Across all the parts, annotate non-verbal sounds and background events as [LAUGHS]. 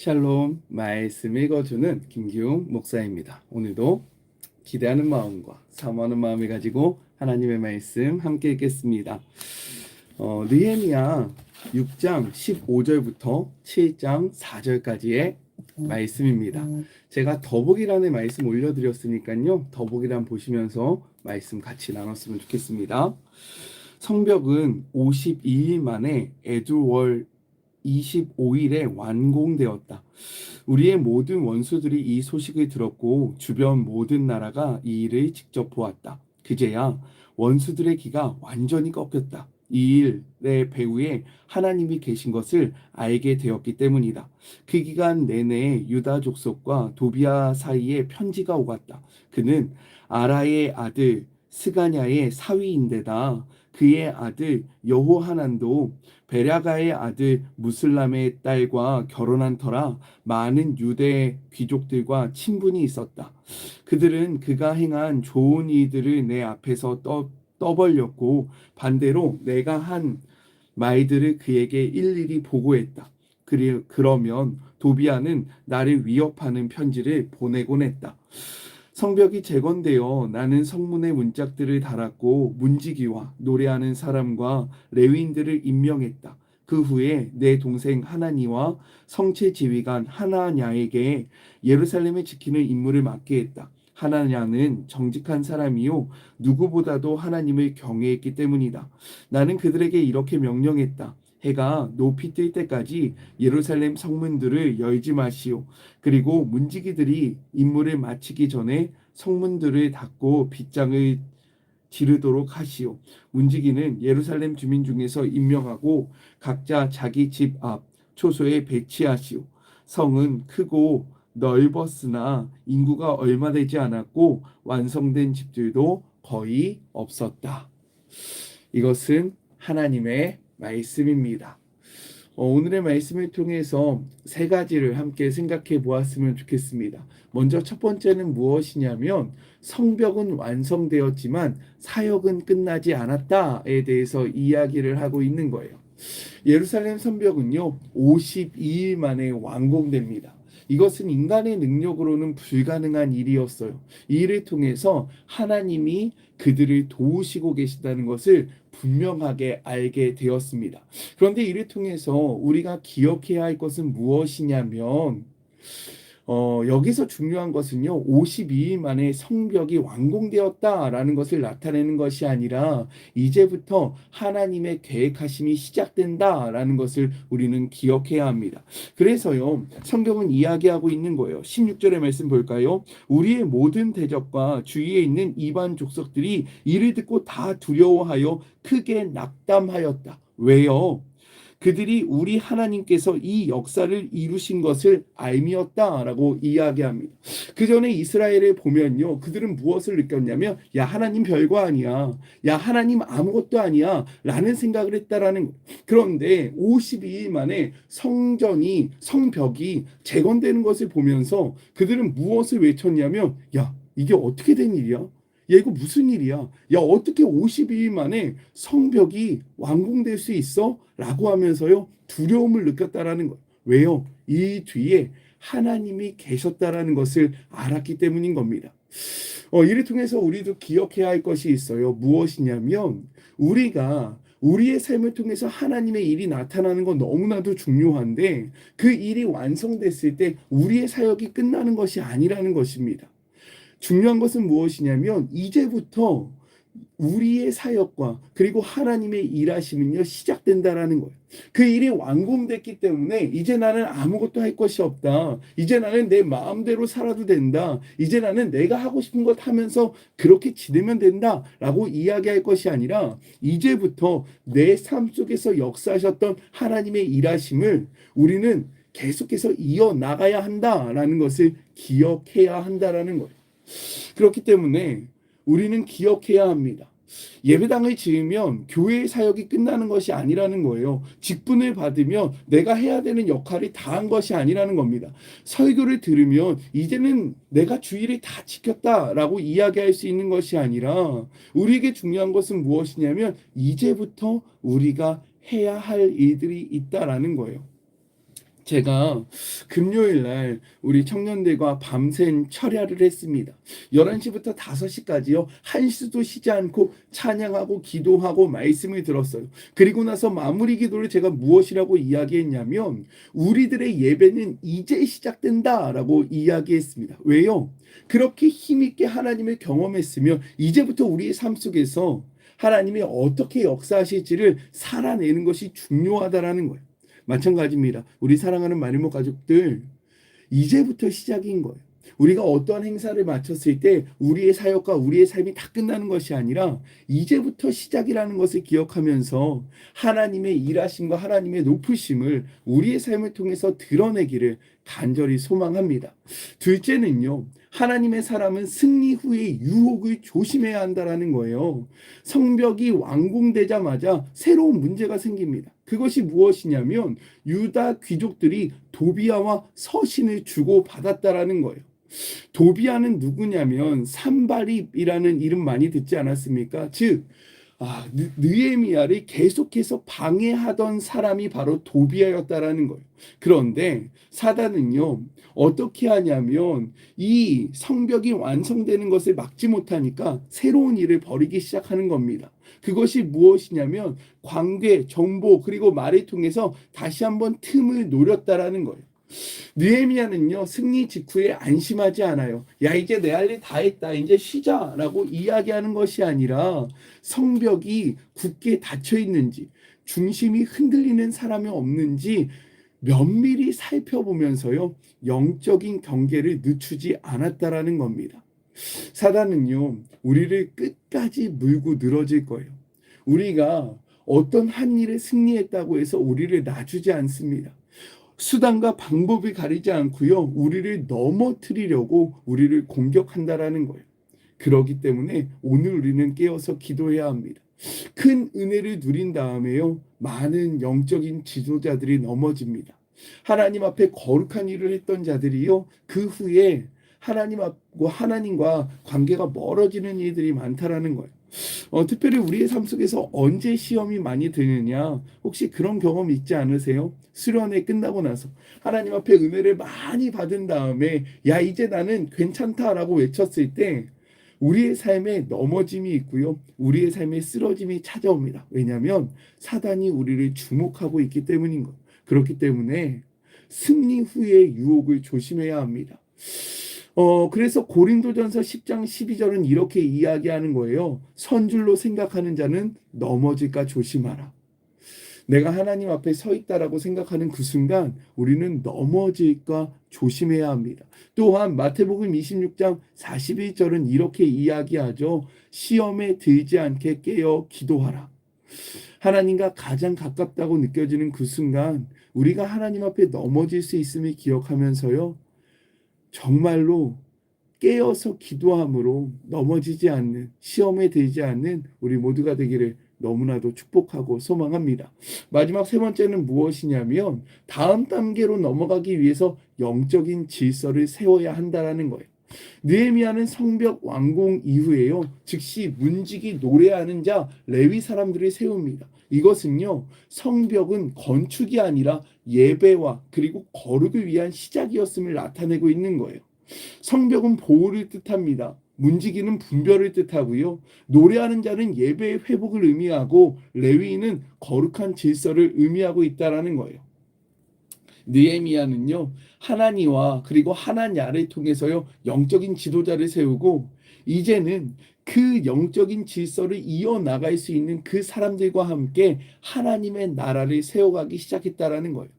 샬롬 말씀 읽어주는 김기웅 목사입니다. 오늘도 기대하는 마음과 사모하는 마음을 가지고 하나님의 말씀 함께 읽겠습니다. 어, 느헤미야 6장 15절부터 7장 4절까지의 말씀입니다. 제가 더보기란에 말씀 올려드렸으니까요. 더보기란 보시면서 말씀 같이 나눴으면 좋겠습니다. 성벽은 52일 만에 에두월 25일에 완공되었다. 우리의 모든 원수들이 이 소식을 들었고 주변 모든 나라가 이 일을 직접 보았다. 그제야 원수들의 기가 완전히 꺾였다. 이 일의 배후에 하나님이 계신 것을 알게 되었기 때문이다. 그 기간 내내 유다 족속과 도비아 사이에 편지가 오갔다. 그는 아라의 아들 스가냐의 사위인데다 그의 아들 여호하난도 베랴가의 아들 무슬람의 딸과 결혼한 터라 많은 유대 귀족들과 친분이 있었다. 그들은 그가 행한 좋은 일들을 내 앞에서 떠, 떠벌렸고 반대로 내가 한 말들을 그에게 일일이 보고했다. 그리, 그러면 도비아는 나를 위협하는 편지를 보내곤 했다. 성벽이 재건되어 나는 성문의 문짝들을 달았고 문지기와 노래하는 사람과 레위인들을 임명했다. 그 후에 내 동생 하나니와 성체 지휘관 하나냐에게 예루살렘을 지키는 임무를 맡게 했다. 하나냐는 정직한 사람이요 누구보다도 하나님을 경외했기 때문이다. 나는 그들에게 이렇게 명령했다. 해가 높이 뜰 때까지 예루살렘 성문들을 열지 마시오. 그리고 문지기들이 임무를 마치기 전에 성문들을 닫고 빗장을 지르도록 하시오. 문지기는 예루살렘 주민 중에서 임명하고 각자 자기 집 앞 초소에 배치하시오. 성은 크고 넓었으나 인구가 얼마 되지 않았고 완성된 집들도 거의 없었다. 이것은 하나님의 말씀입니다. 어, 오늘의 말씀을 통해서 세 가지를 함께 생각해 보았으면 좋겠습니다. 먼저 첫 번째는 무엇이냐면 성벽은 완성되었지만 사역은 끝나지 않았다에 대해서 이야기를 하고 있는 거예요. 예루살렘 성벽은요, 52일 만에 완공됩니다. 이것은 인간의 능력으로는 불가능한 일이었어요. 이 일을 통해서 하나님이 그들을 도우시고 계시다는 것을 분명하게 알게 되었습니다. 그런데 이를 통해서 우리가 기억해야 할 것은 무엇이냐면 어, 여기서 중요한 것은요, 52일 만에 성벽이 완공되었다라는 것을 나타내는 것이 아니라, 이제부터 하나님의 계획하심이 시작된다라는 것을 우리는 기억해야 합니다. 그래서요, 성경은 이야기하고 있는 거예요. 16절의 말씀 볼까요? 우리의 모든 대적과 주위에 있는 이반 족속들이 이를 듣고 다 두려워하여 크게 낙담하였다. 왜요? 그들이 우리 하나님께서 이 역사를 이루신 것을 알미었다라고 이야기합니다. 그 전에 이스라엘을 보면요. 그들은 무엇을 느꼈냐면 야 하나님 별거 아니야. 야 하나님 아무것도 아니야. 라는 생각을 했다라는 그런데 52일 만에 성전이 성벽이 재건되는 것을 보면서 그들은 무엇을 외쳤냐면 야 이게 어떻게 된 일이야? 야 이거 무슨 일이야? 야 어떻게 52일 만에 성벽이 완공될 수 있어? 라고 하면서요 두려움을 느꼈다라는 거 왜요? 이 뒤에 하나님이 계셨다라는 것을 알았기 때문인 겁니다. 어, 이를 통해서 우리도 기억해야 할 것이 있어요. 무엇이냐면 우리가 우리의 삶을 통해서 하나님의 일이 나타나는 건 너무나도 중요한데 그 일이 완성됐을 때 우리의 사역이 끝나는 것이 아니라는 것입니다. 중요한 것은 무엇이냐면 이제부터 우리의 사역과 그리고 하나님의 일하심은요 시작된다라는 거예요. 그 일이 완공됐기 때문에 이제 나는 아무것도 할 것이 없다. 이제 나는 내 마음대로 살아도 된다. 이제 나는 내가 하고 싶은 것 하면서 그렇게 지내면 된다라고 이야기할 것이 아니라 이제부터 내 삶 속에서 역사하셨던 하나님의 일하심을 우리는 계속해서 이어 나가야 한다라는 것을 기억해야 한다라는 거예요. 그렇기 때문에 우리는 기억해야 합니다. 예배당을 지으면 교회의 사역이 끝나는 것이 아니라는 거예요. 직분을 받으면 내가 해야 되는 역할이 다 한 것이 아니라는 겁니다. 설교를 들으면 이제는 내가 주의를 다 지켰다라고 이야기할 수 있는 것이 아니라 우리에게 중요한 것은 무엇이냐면 이제부터 우리가 해야 할 일들이 있다라는 거예요. 제가 금요일 날 우리 청년들과 밤샘 철야를 했습니다. 11시부터 5시까지요. 한시도 쉬지 않고 찬양하고 기도하고 말씀을 들었어요. 그리고 나서 마무리 기도를 제가 무엇이라고 이야기했냐면 우리들의 예배는 이제 시작된다라고 이야기했습니다. 왜요? 그렇게 힘있게 하나님을 경험했으며 이제부터 우리의 삶 속에서 하나님이 어떻게 역사하실지를 살아내는 것이 중요하다라는 거예요. 마찬가지입니다. 우리 사랑하는 마리모 가족들 이제부터 시작인 거예요. 우리가 어떠한 행사를 마쳤을 때 우리의 사역과 우리의 삶이 다 끝나는 것이 아니라 이제부터 시작이라는 것을 기억하면서 하나님의 일하심과 하나님의 높으심을 우리의 삶을 통해서 드러내기를 간절히 소망합니다. 둘째는요. 하나님의 사람은 승리 후의 유혹을 조심해야 한다라는 거예요. 성벽이 완공되자마자 새로운 문제가 생깁니다. 그것이 무엇이냐면 유다 귀족들이 도비아와 서신을 주고 받았다라는 거예요. 도비아는 누구냐면 산바립이라는 이름 많이 듣지 않았습니까? 즉 아, 느, 느에미아를 계속해서 방해하던 사람이 바로 도비아였다라는 거예요. 그런데 사단은요, 어떻게 하냐면 이 성벽이 완성되는 것을 막지 못하니까 새로운 일을 벌이기 시작하는 겁니다. 그것이 무엇이냐면 관계, 정보, 그리고 말을 통해서 다시 한번 틈을 노렸다라는 거예요. 느헤미야는요 승리 직후에 안심하지 않아요. 야 이제 내 할 일 다 했다. 이제 쉬자라고 이야기하는 것이 아니라 성벽이 굳게 닫혀 있는지 중심이 흔들리는 사람이 없는지 면밀히 살펴보면서요 영적인 경계를 늦추지 않았다라는 겁니다. 사단은요 우리를 끝까지 물고 늘어질 거예요. 우리가 어떤 한 일에 승리했다고 해서 우리를 놔주지 않습니다. 수단과 방법이 가리지 않고요. 우리를 넘어뜨리려고 우리를 공격한다라는 거예요. 그러기 때문에 오늘 우리는 깨어서 기도해야 합니다. 큰 은혜를 누린 다음에요. 많은 영적인 지도자들이 넘어집니다. 하나님 앞에 거룩한 일을 했던 자들이요. 그 후에 하나님 앞과 하나님과 관계가 멀어지는 일들이 많다라는 거예요. 어, 특별히 우리의 삶 속에서 언제 시험이 많이 드느냐 혹시 그런 경험 있지 않으세요? 수련회 끝나고 나서 하나님 앞에 은혜를 많이 받은 다음에 야 이제 나는 괜찮다라고 외쳤을 때 우리의 삶에 넘어짐이 있고요. 우리의 삶에 쓰러짐이 찾아옵니다. 왜냐하면 사단이 우리를 주목하고 있기 때문인 것. 그렇기 때문에 승리 후의 유혹을 조심해야 합니다. 어, 그래서 고린도전서 10장 12절은 이렇게 이야기하는 거예요. 선줄로 생각하는 자는 넘어질까 조심하라. 내가 하나님 앞에 서 있다라고 생각하는 그 순간 우리는 넘어질까 조심해야 합니다. 또한 마태복음 26장 41절은 이렇게 이야기하죠. 시험에 들지 않게 깨어 기도하라. 하나님과 가장 가깝다고 느껴지는 그 순간 우리가 하나님 앞에 넘어질 수 있음을 기억하면서요. 정말로 깨어서 기도함으로 넘어지지 않는 시험에 들지 않는 우리 모두가 되기를 너무나도 축복하고 소망합니다. 마지막 세 번째는 무엇이냐면 다음 단계로 넘어가기 위해서 영적인 질서를 세워야 한다라는 거예요. 느헤미야는 성벽 완공 이후에요. 즉시 문지기 노래하는 자 레위 사람들을 세웁니다. 이것은요. 성벽은 건축이 아니라 예배와 그리고 거룩을 위한 시작이었음을 나타내고 있는 거예요. 성벽은 보호를 뜻합니다. 문지기는 분별을 뜻하고요. 노래하는 자는 예배의 회복을 의미하고 레위인은 거룩한 질서를 의미하고 있다라는 거예요. 느헤미야는요 하나니와 그리고 하나냐를 통해서요 영적인 지도자를 세우고 이제는 그 영적인 질서를 이어 나갈 수 있는 그 사람들과 함께 하나님의 나라를 세워가기 시작했다라는 거예요.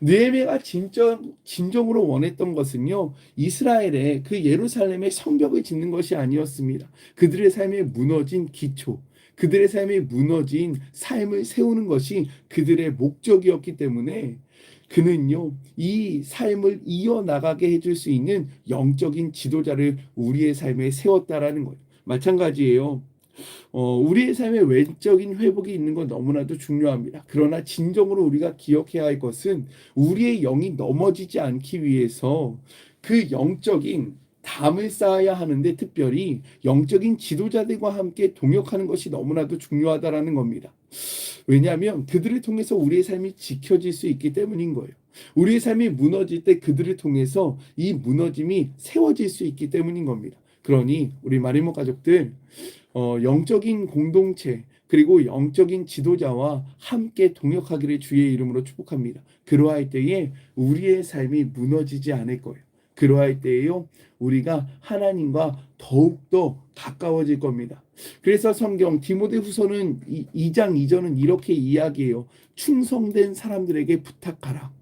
느헤미야가 진정 진정으로 원했던 것은요 이스라엘의 그 예루살렘의 성벽을 짓는 것이 아니었습니다. 그들의 삶에 무너진 기초, 그들의 삶에 무너진 삶을 세우는 것이 그들의 목적이었기 때문에 그는요, 이 삶을 이어나가게 해줄 수 있는 영적인 지도자를 우리의 삶에 세웠다라는 거예요. 마찬가지예요. 어, 우리의 삶에 외적인 회복이 있는 건 너무나도 중요합니다. 그러나 진정으로 우리가 기억해야 할 것은 우리의 영이 넘어지지 않기 위해서 그 영적인 담을 쌓아야 하는데 특별히 영적인 지도자들과 함께 동역하는 것이 너무나도 중요하다라는 겁니다. 왜냐하면 그들을 통해서 우리의 삶이 지켜질 수 있기 때문인 거예요. 우리의 삶이 무너질 때 그들을 통해서 이 무너짐이 세워질 수 있기 때문인 겁니다. 그러니 우리 마리모 가족들 어, 영적인 공동체 그리고 영적인 지도자와 함께 동역하기를 주의 이름으로 축복합니다. 그러할 때에 우리의 삶이 무너지지 않을 거예요. 그러할 때에요 우리가 하나님과 더욱더 가까워질 겁니다. 그래서 성경 디모데후서는 2장 2절은 이렇게 이야기해요. 충성된 사람들에게 부탁하라.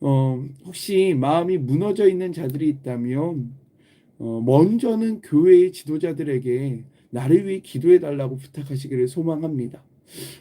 어, 혹시 마음이 무너져 있는 자들이 있다면 어, 먼저는 교회의 지도자들에게 나를 위해 기도해 달라고 부탁하시기를 소망합니다.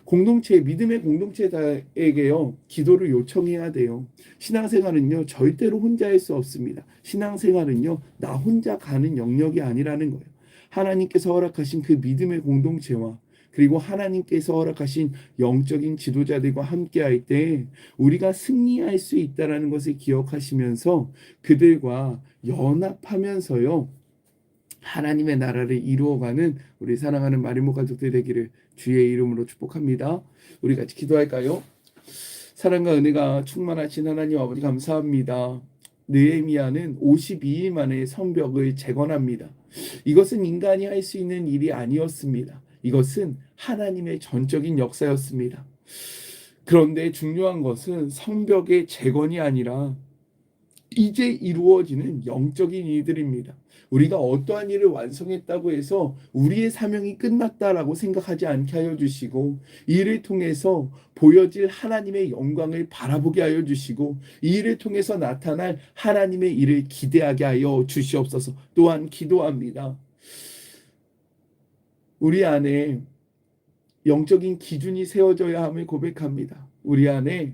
공동체 믿음의 공동체에게요 기도를 요청해야 돼요. 신앙생활은요 절대로 혼자 할 수 없습니다. 신앙생활은요 나 혼자 가는 영역이 아니라는 거예요. 하나님께서 허락하신 그 믿음의 공동체와 그리고 하나님께서 허락하신 영적인 지도자들과 함께 할 때 우리가 승리할 수 있다라는 것을 기억하시면서 그들과 연합하면서요. 하나님의 나라를 이루어가는 우리 사랑하는 마리모 가족들 되기를 주의 이름으로 축복합니다. 우리 같이 기도할까요? 사랑과 은혜가 충만하신 하나님 아버지 감사합니다. 느헤미야는 52일 만에 성벽을 재건합니다. 이것은 인간이 할 수 있는 일이 아니었습니다. 이것은 하나님의 전적인 역사였습니다. 그런데 중요한 것은 성벽의 재건이 아니라 이제 이루어지는 영적인 일들입니다. 우리가 어떠한 일을 완성했다고 해서 우리의 사명이 끝났다라고 생각하지 않게 하여 주시고 이를 통해서 보여질 하나님의 영광을 바라보게 하여 주시고 이 일을 통해서 나타날 하나님의 일을 기대하게 하여 주시옵소서. 또한 기도합니다. 우리 안에 영적인 기준이 세워져야 함을 고백합니다. 우리 안에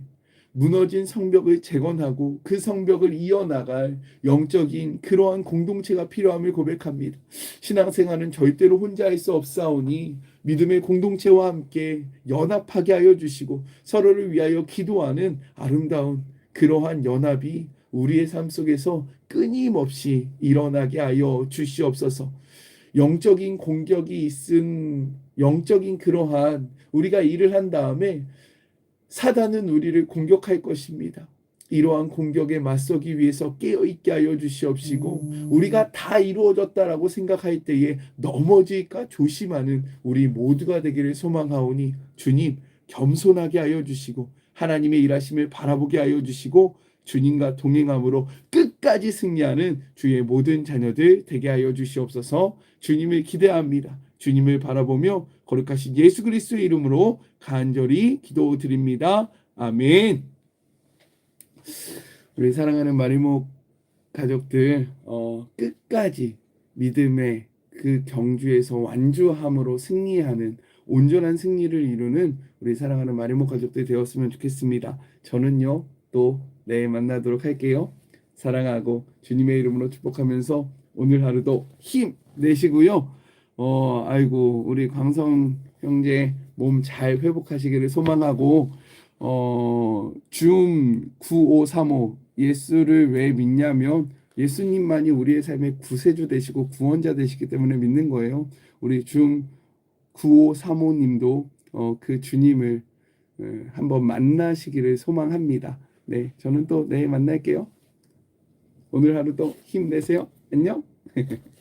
무너진 성벽을 재건하고 그 성벽을 이어나갈 영적인 그러한 공동체가 필요함을 고백합니다. 신앙생활은 절대로 혼자 할 수 없사오니 믿음의 공동체와 함께 연합하게 하여 주시고 서로를 위하여 기도하는 아름다운 그러한 연합이 우리의 삶 속에서 끊임없이 일어나게 하여 주시옵소서. 영적인 공격이 있은 영적인 그러한 우리가 일을 한 다음에 사단은 우리를 공격할 것입니다. 이러한 공격에 맞서기 위해서 깨어 있게 하여 주시옵시고 음. 우리가 다 이루어졌다라고 생각할 때에 넘어질까 조심하는 우리 모두가 되기를 소망하오니 주님 겸손하게 하여 주시고 하나님의 일하심을 바라보게 하여 주시고 주님과 동행함으로 끝까지 승리하는 주의 모든 자녀들 되게 하여 주시옵소서 주님을 기대합니다. 주님을 바라보며 거룩하신 예수 그리스도의 이름으로 간절히 기도드립니다. 아멘. 우리 사랑하는 마리모 가족들 어, 끝까지 믿음의 그 경주에서 완주함으로 승리하는 온전한 승리를 이루는 우리 사랑하는 마리모 가족들 되었으면 좋겠습니다. 저는요 또 내일 만나도록 할게요. 사랑하고 주님의 이름으로 축복하면서 오늘 하루도 힘 내시고요. 어 아이고 우리 광성 형제 몸 잘 회복하시기를 소망하고 어 줌 9535 예수를 왜 믿냐면 예수님만이 우리의 삶의 구세주 되시고 구원자 되시기 때문에 믿는 거예요. 우리 줌 9535님도 어, 그 주님을 어, 한번 만나시기를 소망합니다. 네, 저는 또 내일 만날게요. 오늘 하루도 힘내세요. 안녕. [LAUGHS]